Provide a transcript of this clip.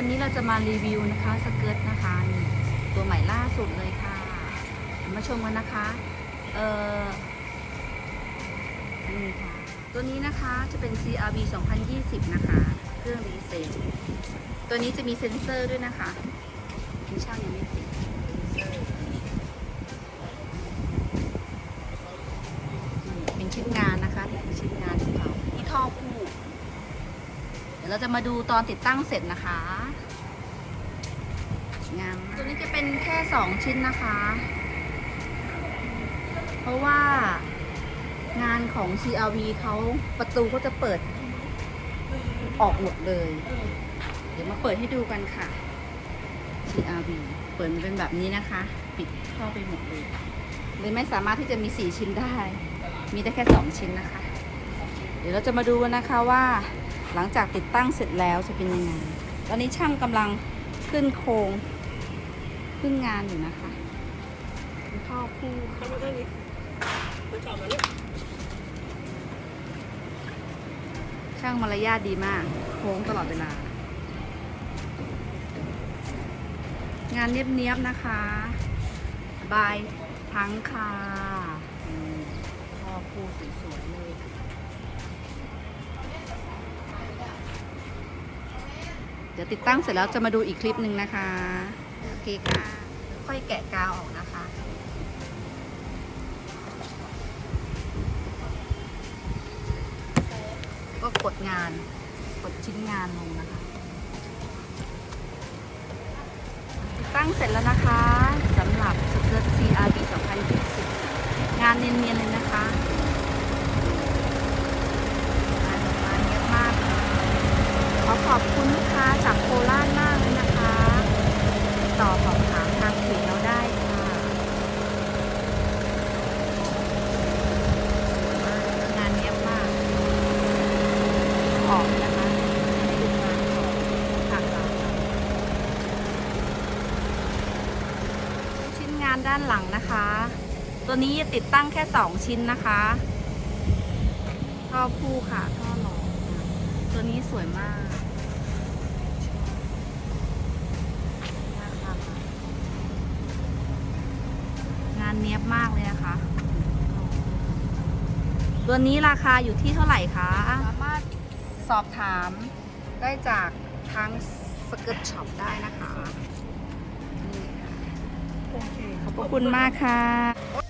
วันนี้เราจะมารีวิวนะคะสเกิร์ตนะคะนี่ตัวใหม่ล่าสุดเลยค่ะ มาชมกันนะคะ เออนี่ค่ะ ตัวนี้นะคะจะเป็น CRV 2020 นะคะ เครื่องรีเซ็ตัวนี้จะมีเซ็นเซอร์ด้วยนะคะมีช่างยังไม่ติดเซ็นเซอร์นี่เป็นชิ้นงานนะคะนี่เป็นชิ้นงานของเขาที่ท่อคู่ เดี๋ ยวเราจะมาดูตอนติดตั้งเสร็จนะคะงามมากตัวนี้จะเป็นแค่2ชิ้นนะคะ เพราะว่างานของ CRV เขาประตูก็จะเปิดออกหมดเลย เดี๋ยวมาเปิดให้ดูกันค่ะ CRV เปิดมันเป็นแบบนี้นะคะ ปิดเข้าไปหมดเลยเลยไม่สามารถที่จะมี 4 ชิ้นได้ มีได้แค่ 2 ชิ้นนะคะ เดี๋ยวเราจะมาดูกันนะคะว่า หลังจากติดตั้งเสร็จแล้วจะเป็นยังไง ตอนนี้ช่างกำลังขึ้นโครงขึ้นงานอยู่นะคะเป็นท่อคู่ค่ะทำมาแค่นี้มันจอดมาเนี่ยช่างมารยาทดีมาก โค้งตลอดเวลา งานเนียบๆนะคะ บายทั้งค่ะอืมท่อคู่สวยๆเลย ดี๋ยวติดตั้งเสร็จแล้วจะมาดูอีกคลิปหนึ่งนะคะ โอเคค่ะ ค่อยแกะกาวออกนะคะก็กดงาน กดชิ้นงานลงนะคะ ติดตั้งเสร็จแล้วนะคะสำหรับสเกิร์ต CRB 2020งานเนียนๆเลยนะคะงานออกมาเยอะมากเลย ขอบคุณลูกค้าจากโคราชมากเลยนะคะ ต่อสอบถามทางเพจเราได้ค่ะ งานเนียมากออกนะคะให้ดูงานของทางเราชิ้นงานด้านหลังนะคะ ตัวนี้ติดตั้งแค่ 2 ชิ้นนะคะท่อผู้ค่ะท่อ ตัวนี้สวยมากนะคะงานเนี้ยบมากเลยนะคะ ตัวนี้ราคาอยู่ที่เท่าไหร่คะ สามารถสอบถามได้จากทางสเกิร์ตช็อปได้นะคะนี่ค่ะโอเคขอบพระคุณมากค่ะ